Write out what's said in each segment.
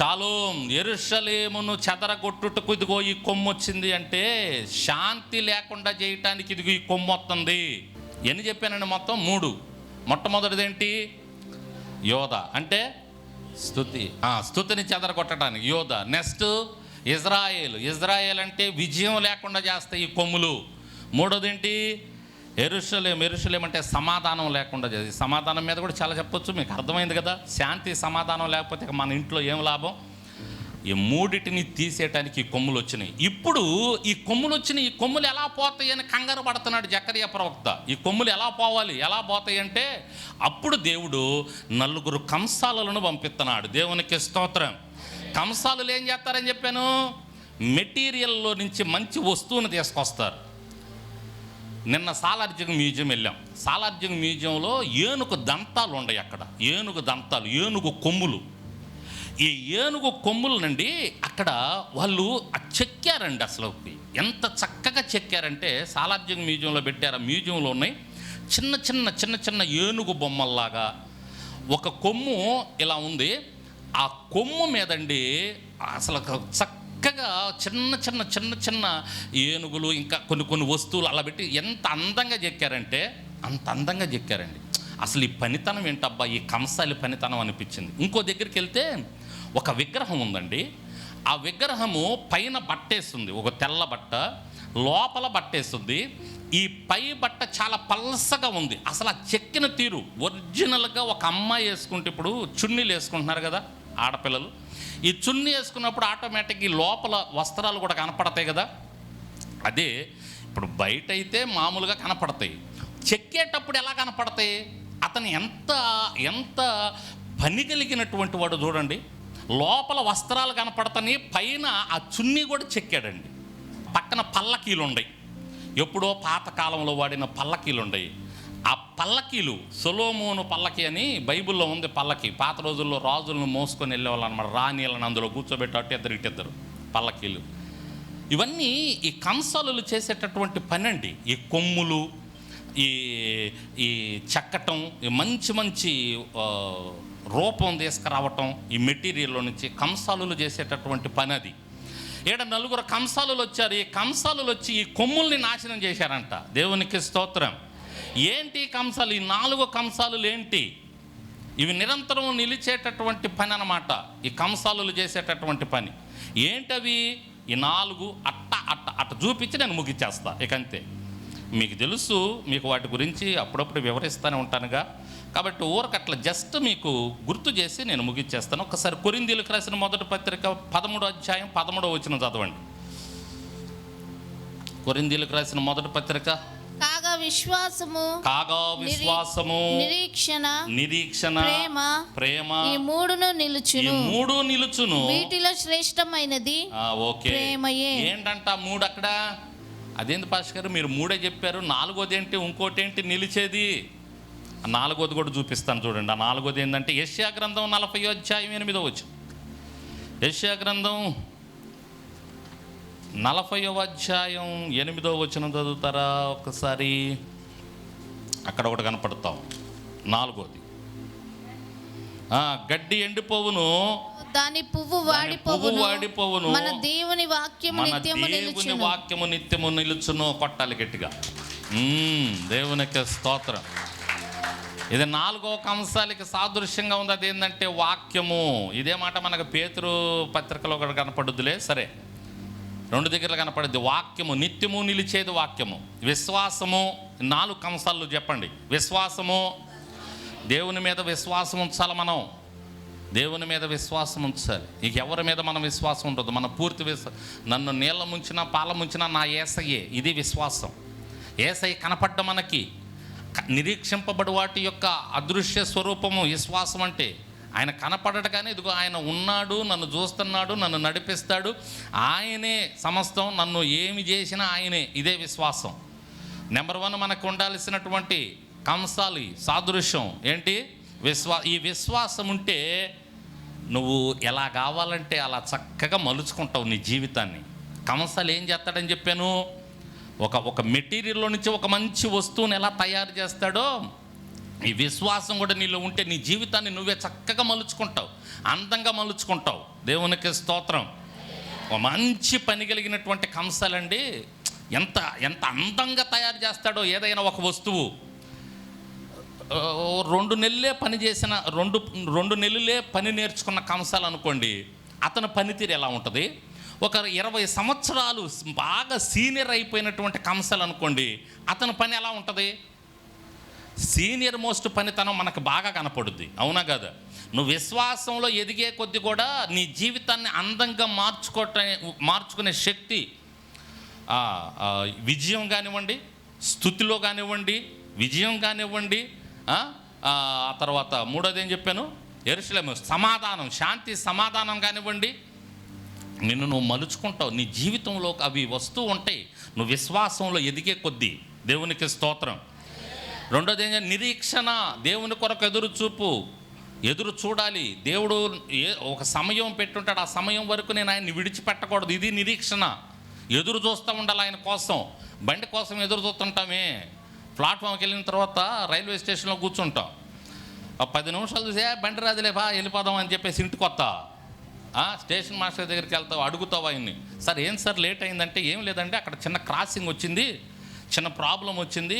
Shalom ఎరుషలేమును చెదరగొట్టుటకు ఇదిగో ఈ కొమ్ము వచ్చింది అంటే శాంతి లేకుండా చేయటానికి ఇదిగో ఈ కొమ్ము వస్తుంది ఎన్ని చెప్పానండి మొత్తం? మూడు. మొట్టమొదటిదేంటి? యోధ. అంటే స్థుతి స్థుతిని స్థుతిని చెదరగొట్టడానికి యోధ. Next Israel. ఇజ్రాయేల్ అంటే విజయం లేకుండా చేస్తాయి ఈ కొమ్ములు. మూడోది ఏంటి ఎరుషలేం ఎరుషలేం అంటే సమాధానం లేకుండా చేసి సమాధానం మీద కూడా చాలా చెప్పొచ్చు మీకు అర్థమైంది కదా? శాంతి సమాధానం లేకపోతే మన ఇంట్లో ఏం లాభం? ఈ మూడిటిని తీసేయటానికి ఈ కొమ్ములు వచ్చినాయి. ఇప్పుడు ఈ కొమ్ములు వచ్చినాయి ఈ కొమ్ములు ఎలా పోతాయి అని కంగారు పడుతున్నాడు జకరియా ప్రవక్త. ఈ కొమ్ములు ఎలా పోవాలి ఎలా పోతాయి అంటే అప్పుడు దేవుడు నలుగురు కంసాలను పంపిస్తున్నాడు. దేవునికి స్తోత్రం. కంసాలు ఏం చేస్తారని చెప్పాను? మెటీరియల్లో నుంచి మంచి వస్తువును తీసుకొస్తారు. నిన్న సాలార్జంగ్ మ్యూజియం వెళ్ళాం. సాలార్జంగ్ మ్యూజియంలో ఏనుగు దంతాలు ఉన్నాయి అక్కడ. ఏనుగు దంతాలు ఏనుగు కొమ్ములు. ఈ ఏనుగు కొమ్ములనండి అక్కడ వాళ్ళు ఆ చెక్కారండి అసలు. ఎంత చక్కగా చెక్కారంటే సాలార్జంగ్ మ్యూజియంలో పెట్టారు ఆ మ్యూజియంలో ఉన్నాయి. చిన్న చిన్న చిన్న చిన్న ఏనుగు బొమ్మల్లాగా. ఒక కొమ్ము ఇలా ఉంది. ఆ కొమ్ము మీదండి అసలు చక్క చక్కగా చిన్న చిన్న చిన్న చిన్న ఏనుగులు ఇంకా కొన్ని కొన్ని వస్తువులు అలా పెట్టి ఎంత అందంగా చెక్కారంటే అంత అందంగా చెక్కారండి. అసలు ఈ పనితనం ఏంటబ్బా? ఈ కంసాలి పనితనం అనిపించింది. ఇంకో దగ్గరికి వెళ్తే ఒక విగ్రహం ఉందండి. ఆ విగ్రహము పైన బట్టేస్తుంది. ఒక తెల్ల బట్ట లోపల బట్టేస్తుంది. ఈ పై బట్ట చాలా పల్సగా ఉంది. అసలు ఆ చెక్కిన తీరు ఒరిజినల్గా ఒక అమ్మాయి వేసుకుంటే ఇప్పుడు చున్నీలు వేసుకుంటున్నారు కదా ఆడపిల్లలు. ఈ చున్నీ వేసుకున్నప్పుడు ఆటోమేటిక్ ఈ లోపల వస్త్రాలు కూడా కనపడతాయి కదా? అదే ఇప్పుడు బయట అయితే మామూలుగా కనపడతాయి. చెక్కేటప్పుడు ఎలా కనపడతాయి? అతను ఎంత ఎంత పని కలిగినటువంటి వాడు చూడండి. లోపల వస్త్రాలు కనపడతాయి పైన ఆ చున్నీ కూడా చెక్కాడండి. పక్కన పల్లకీలు ఉన్నాయి ఎప్పుడో పాతకాలంలో వాడిన పల్లకీలు ఉన్నాయి ఆ పల్లకీలు సొలోమోను పల్లకి అని బైబిల్లో ఉంది పల్లకి. పాత రోజుల్లో రాజులను మోసుకొని వెళ్ళేవాళ్ళు అనమాట రాణీలను అందులో కూర్చోబెట్టి అటు ఇద్దరు ఇటు ఇద్దరు పల్లకీలు. ఇవన్నీ ఈ కంసాలులు చేసేటటువంటి పని అండి ఈ కొమ్ములు ఈ ఈ చెక్కటం ఈ మంచి మంచి రూపం తీసుకురావటం ఈ మెటీరియల్లో నుంచి కంసాలులు చేసేటటువంటి పని అది ఈడ నలుగురు కంసాలులు వచ్చారు. ఈ కంసాలులు వచ్చి ఈ కొమ్ముల్ని నాశనం చేశారంట. దేవునికి స్తోత్రం. ఏంటి ఈ కంసాలు? ఈ నాలుగు కంసాలు ఏంటి? ఇవి నిరంతరం నిలిచేటటువంటి పని అనమాట ఈ కంసాలు చేసేటటువంటి పని. ఏంటవి? ఈ నాలుగు అట్ట అట్ట అట్ట చూపించి నేను ముగిచ్చేస్తా. ఇక అంతే. మీకు తెలుసు మీకు వాటి గురించి అప్పుడప్పుడు వివరిస్తూనే ఉంటానుగా. కాబట్టి ఊరకట్ల జస్ట్ మీకు గుర్తు చేసి నేను ముగిచ్చేస్తాను. ఒకసారి కొరిందీలకు రాసిన మొదటి పత్రిక పదమూడో అధ్యాయం పదమూడో వచ్చిన చదవండి. కొరిందీలకు రాసిన మొదటి పత్రిక కాగా విశ్వాసము కాగా విశ్వాసము నిరీక్షణ నిరీక్షణ ప్రేమ ప్రేమ ఈ మూడును ఈ నిలుచును మూడు నిలుచును. వీటిలో శ్రేష్టమైనది ఆ, ఓకే. ప్రేమయే. ఏంటంట మూడు అక్కడ? అదేంది పాష గారు? మీరు మూడే చెప్పారు నాలుగోది ఏంటి ఇంకోటి ఏంటి నిలిచేది నాలుగోది కూడా చూపిస్తాను చూడండి. ఆ నాలుగోది ఏంటంటే యశ్యా గ్రంథం నలభై అధ్యాయం ఎనిమిదో వచ్చు యశ్యా గ్రంథం నలభైవ అధ్యాయం ఎనిమిదో వచ్చిన చదువుతారా ఒకసారి? అక్కడ ఒకటి కనపడతాం. నాలుగోది. గడ్డి ఎండిపోవును. దాని పువ్వు పువ్వు వాడిపోవును. మన దేవుని వాక్యము నిత్యము దేవుని నిలుచును. వాక్యము నిత్యము నిలుచును. కొట్టాలి గట్టిగా. దేవునికి స్తోత్రం. ఇది నాలుగో కంసాలకి సాదృశ్యంగా ఉంది. అది ఏంటంటే వాక్యము. ఇదే మాట మనకు పేతురు పత్రికలో కూడా కనపడుద్దులే. సరే. రెండు దగ్గర కనపడేది వాక్యము నిత్యము నిలిచేది వాక్యము. విశ్వాసము నాలుగు కంసాలు చెప్పండి. విశ్వాసము దేవుని మీద విశ్వాసం ఉంచాలి మనం. దేవుని మీద విశ్వాసం ఉంచాలి. ఇక ఎవరి మీద మన విశ్వాసం ఉంటుంది మన పూర్తి విశ్వ నన్ను నీళ్ళ ముంచినా పాల ముంచినా నా ఏసయ్యే. ఇది విశ్వాసం. ఏసై కనపడ్డ మనకి. నిరీక్షింపబడి వాటి యొక్క అదృశ్య స్వరూపము విశ్వాసం అంటే ఆయన కనపడటగానే ఇదిగో ఆయన ఉన్నాడు నన్ను చూస్తున్నాడు నన్ను నడిపిస్తాడు. ఆయనే సమస్తం నన్ను ఏమి చేసినా ఆయనే. ఇదే విశ్వాసం. నెంబర్ వన్ మనకు ఉండాల్సినటువంటి కంసాలి సాదృశ్యం ఏంటి? విశ్వా ఈ విశ్వాసం ఉంటే నువ్వు ఎలా కావాలంటే అలా చక్కగా మలుచుకుంటావు నీ జీవితాన్ని. కంసాలు ఏం చేస్తాడని చెప్పాను? ఒక ఒక మెటీరియల్లో నుంచి ఒక మంచి వస్తువుని ఎలా తయారు చేస్తాడో ఈ విశ్వాసం కూడా నీలో ఉంటే నీ జీవితాన్ని నువ్వే చక్కగా మలుచుకుంటావు. అందంగా మలుచుకుంటావు. దేవునికి స్తోత్రం. ఒక మంచి పని కలిగినటువంటి కంసాలండి ఎంత ఎంత అందంగా తయారు చేస్తాడో ఏదైనా ఒక వస్తువు. రెండు నెలలే పని చేసిన రెండు రెండు నెలలే పని నేర్చుకున్న కంసాలు అనుకోండి అతని పనితీరు ఎలా ఉంటుంది? ఒక ఇరవై సంవత్సరాలు బాగా సీనియర్ అయిపోయినటువంటి కంసాలు అనుకోండి అతని పని ఎలా ఉంటుంది? సీనియర్ మోస్ట్ పనితనం మనకు బాగా కనపడుద్ది. అవునా కదా? నువ్వు విశ్వాసంలో ఎదిగే కొద్ది కూడా నీ జీవితాన్ని అందంగా మార్చుకోట మార్చుకునే శక్తి విజయం కానివ్వండి స్థుతిలో కానివ్వండి విజయం కానివ్వండి ఆ తర్వాత మూడోది ఏం చెప్పాను? ఎరుసలేము సమాధానం శాంతి సమాధానం కానివ్వండి. నిన్ను నువ్వు మలుచుకుంటావు. నీ జీవితంలో అవి వస్తూ ఉంటాయి. నువ్వు విశ్వాసంలో ఎదిగే కొద్దీ దేవునికి స్తోత్రం. రెండోది ఏం నిరీక్షణ. దేవుని కొరకు ఎదురు చూపు. ఎదురు చూడాలి. దేవుడు ఏ ఒక సమయం పెట్టుంటాడు. ఆ సమయం వరకు నేను ఆయన్ని విడిచిపెట్టకూడదు. ఇది నిరీక్షణ. ఎదురు చూస్తూ ఉండాలి ఆయన కోసం. బండి కోసం ఎదురు చూస్తుంటామే. ప్లాట్ఫామ్కి వెళ్ళిన తర్వాత రైల్వే స్టేషన్లో కూర్చుంటాం. ఆ పది నిమిషాలు చూసే బండి రాదులే బా వెళ్ళిపోదాం అని చెప్పేసి ఇంటికి వస్తా. స్టేషన్ మాస్టర్ దగ్గరికి వెళ్తావు అడుగుతావు ఆయన్ని. సార్ ఏం సార్ లేట్ అయిందంటే ఏం లేదంటే అక్కడ చిన్న క్రాసింగ్ వచ్చింది. చిన్న ప్రాబ్లం వచ్చింది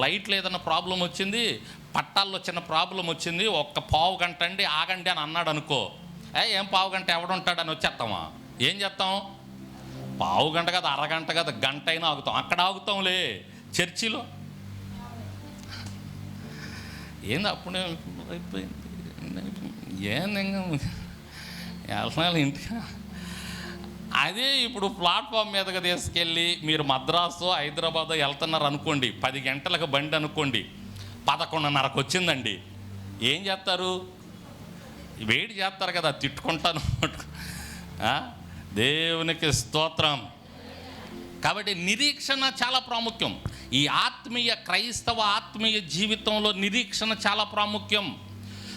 లైట్లు ఏదైనా ప్రాబ్లం వచ్చింది పట్టాల్లో చిన్న ప్రాబ్లం వచ్చింది ఒక్క పావు గంట అండి ఆగండి అని అన్నాడు అనుకో ఏ ఏం పావు గంట ఎవడుంటాడని వచ్చేస్తామా? ఏం చేస్తాం? పావు గంట కదా అరగంట కదా గంట అయినా ఆగుతాం. అక్కడ ఆగుతాంలే చర్చిలో. ఏంది అప్పుడే అయిపోయింది? ఏంది ఇంకా వెళ్ళాలి ఇంటికి? అదే ఇప్పుడు ప్లాట్ఫామ్ మీదకి తీసుకెళ్ళి మీరు మద్రాసు హైదరాబాద్ వెళ్తున్నారు అనుకోండి పది గంటలకు బండి అనుకోండి పదకొండున్నరకు వచ్చిందండి. ఏం చేస్తారు? వేడి చేస్తారు కదా తిట్టుకుంటాను. దేవునికి స్తోత్రం. కాబట్టి నిరీక్షణ చాలా ప్రాముఖ్యం. ఈ ఆత్మీయ క్రైస్తవ ఆత్మీయ జీవితంలో నిరీక్షణ చాలా ప్రాముఖ్యం.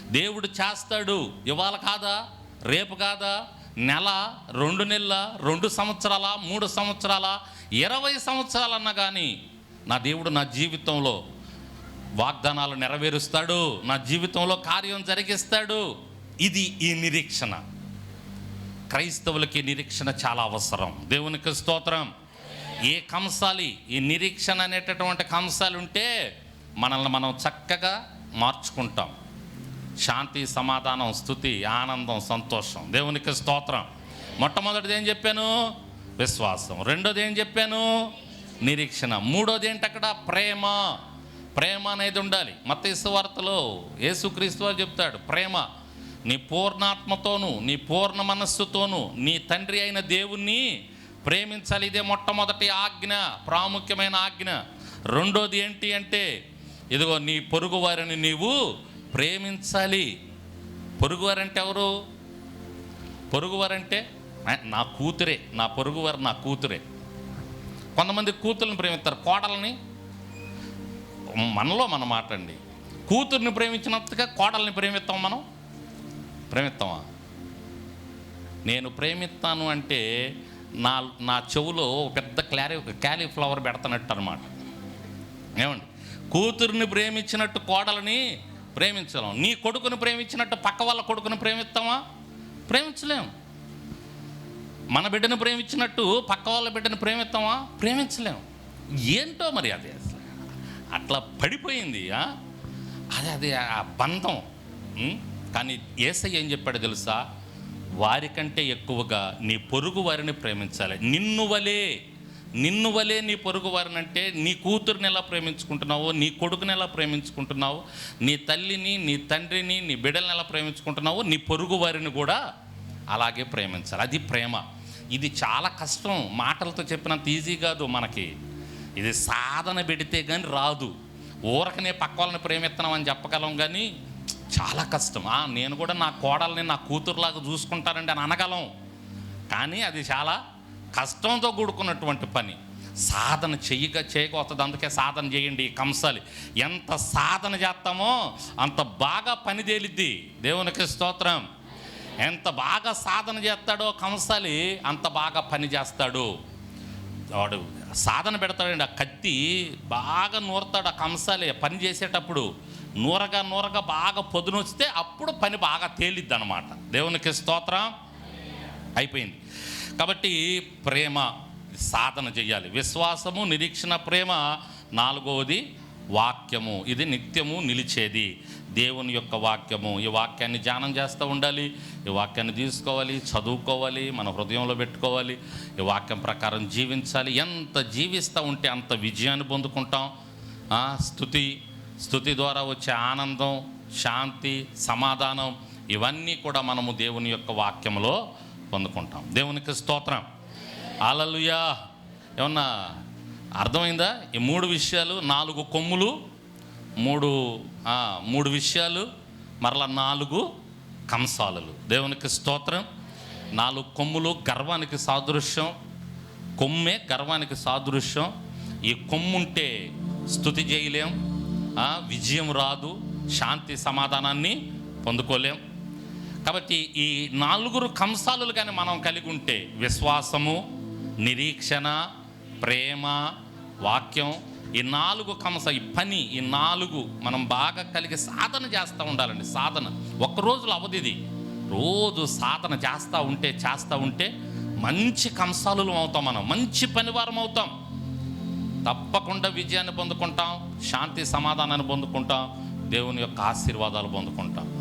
దేవుడు చేస్తాడు. ఇవాళ కాదా? రేపు కాదా? నెల రెండు నెలల రెండు సంవత్సరాల మూడు సంవత్సరాల ఇరవై సంవత్సరాలన్నా కానీ నా దేవుడు నా జీవితంలో వాగ్దానాలు నెరవేరుస్తాడు నా జీవితంలో కార్యం జరిగిస్తాడు. ఇది ఈ నిరీక్షణ. క్రైస్తవులకి నిరీక్షణ చాలా అవసరం. దేవునికి స్తోత్రం. ఏ కంసాలి ఈ నిరీక్షణ అనేటటువంటి కంసాలు ఉంటే మనల్ని మనం చక్కగా మార్చుకుంటాం. శాంతి సమాధానం స్థుతి ఆనందం సంతోషం. దేవునికి స్తోత్రం. మొట్టమొదటిది ఏం చెప్పాను? విశ్వాసం. రెండోది ఏం చెప్పాను? నిరీక్షణ. మూడోది ఏంటి అక్కడ ప్రేమ. ప్రేమ అనేది ఉండాలి. మత వార్తలో యేసుక్రీస్తు వారు చెప్తాడు ప్రేమ నీ పూర్ణాత్మతోను నీ పూర్ణ మనస్సుతోను నీ తండ్రి అయిన దేవుణ్ణి ప్రేమించాలి. ఇదే మొట్టమొదటి ఆజ్ఞ ప్రాముఖ్యమైన ఆజ్ఞ. రెండోది ఏంటి అంటే ఇదిగో నీ పొరుగు వారిని నీవు ప్రేమించాలి. పొరుగువారంటే ఎవరు? పొరుగువారంటే నా కూతురే నా పొరుగువారు నా కూతురే. కొంతమంది కూతుర్ని ప్రేమిస్తారు కోడల్ని. మనలో మన మాట అండి కూతుర్ని ప్రేమించినంతగా కోడల్ని ప్రేమిస్తాం మనం? ప్రేమిస్తామా? నేను ప్రేమిస్తాను అంటే నా నా చెవులో పెద్ద క్లారి క్యాలీఫ్లవర్ పెడతానట్టు అనమాట ఏమండి? కూతుర్ని ప్రేమించినట్టు కోడలని ప్రేమించలేం. నీ కొడుకుని ప్రేమించినట్టు పక్క వాళ్ళ కొడుకుని ప్రేమిస్తామా? ప్రేమించలేం. మన బిడ్డను ప్రేమించినట్టు పక్క వాళ్ళ బిడ్డను ప్రేమిస్తామా? ప్రేమించలేం. ఏంటో మరి అది అసలు? అట్లా పడిపోయింది అది అది ఆ బంధం. కానీ ఏసయ్య ఏం చెప్పాడు తెలుసా? వారికంటే ఎక్కువగా నీ పొరుగు వారిని ప్రేమించాలి. నిన్ను వలే నిన్ను వలే నీ పొరుగు వారిని అంటే నీ కూతురుని ఎలా ప్రేమించుకుంటున్నావో నీ కొడుకుని ఎలా ప్రేమించుకుంటున్నావో నీ తల్లిని నీ తండ్రిని నీ బిడ్డల్ని ఎలా ప్రేమించుకుంటున్నావో నీ పొరుగు వారిని కూడా అలాగే ప్రేమించాలి. అది ప్రేమ. ఇది చాలా కష్టం. మాటలతో చెప్పినంత ఈజీ కాదు మనకి. ఇది సాధన పెడితే కానీ రాదు. ఊరకనే పక్క వాళ్ళని ప్రేమిస్తున్నామని చెప్పగలం కానీ చాలా కష్టం. నేను కూడా నా కోడల్ని నా కూతురులాగా చూసుకుంటానండి అని అనగలం. కానీ అది చాలా కష్టంతో కూడుకున్నటువంటి పని. సాధన చేయక చేయకపోతుంది అందుకే సాధన చేయండి కంసాలి. ఎంత సాధన చేస్తామో అంత బాగా పని తేలిద్ది. దేవునికి స్తోత్రం. ఎంత బాగా సాధన చేస్తాడో కంసాలి అంత బాగా పని చేస్తాడు. వాడు సాధన పెడతాడండి. ఆ కత్తి బాగా నూరుతాడు. ఆ కంసాలి పని చేసేటప్పుడు నూరగా నూరగా బాగా పొదునొస్తే అప్పుడు పని బాగా తేలిద్ది అనమాట దేవునికి స్తోత్రం. అయిపోయింది. కాబట్టి ప్రేమ సాధన చేయాలి విశ్వాసము నిరీక్షణ ప్రేమ నాలుగవది వాక్యము. ఇది నిత్యము నిలిచేది. దేవుని యొక్క వాక్యము. ఈ వాక్యాన్ని ధ్యానం చేస్తూ ఉండాలి. ఈ వాక్యాన్ని తీసుకోవాలి చదువుకోవాలి మన హృదయంలో పెట్టుకోవాలి. ఈ వాక్యం ప్రకారం జీవించాలి. ఎంత జీవిస్తూ ఉంటే అంత విజయాన్ని పొందుకుంటాం. స్థుతి స్థుతి ద్వారా వచ్చే ఆనందం శాంతి సమాధానం ఇవన్నీ కూడా మనము దేవుని యొక్క వాక్యంలో పొందుకుంటాం. దేవునికి స్తోత్రం. అలలుయా ఏమన్నా అర్థమైందా? ఈ మూడు విషయాలు నాలుగు కొమ్ములు మూడు మూడు విషయాలు మరలా నాలుగు కంసాలలు. దేవునికి స్తోత్రం. నాలుగు కొమ్ములు గర్వానికి సాదృశ్యం. కొమ్మే గర్వానికి సాదృశ్యం. ఈ కొమ్ముంటే స్థుతి చేయలేం. విజయం రాదు. శాంతి సమాధానాన్ని పొందుకోలేం. కాబట్టి ఈ నాలుగురు కంసాలు కానీ మనం కలిగి ఉంటే విశ్వాసము నిరీక్షణ ప్రేమ వాక్యం ఈ నాలుగు కంస ఈ పని ఈ నాలుగు మనం బాగా కలిగి సాధన చేస్తూ ఉండాలండి. సాధన. ఒక్క రోజులో అవధి ఇది. రోజు సాధన చేస్తూ ఉంటే చేస్తూ ఉంటే మంచి కంసాలు అవుతాం మనం. మంచి పనివారం అవుతాం. తప్పకుండా విజయాన్ని పొందుకుంటాం శాంతి సమాధానాన్ని పొందుకుంటాం దేవుని యొక్క ఆశీర్వాదాలు పొందుకుంటాం.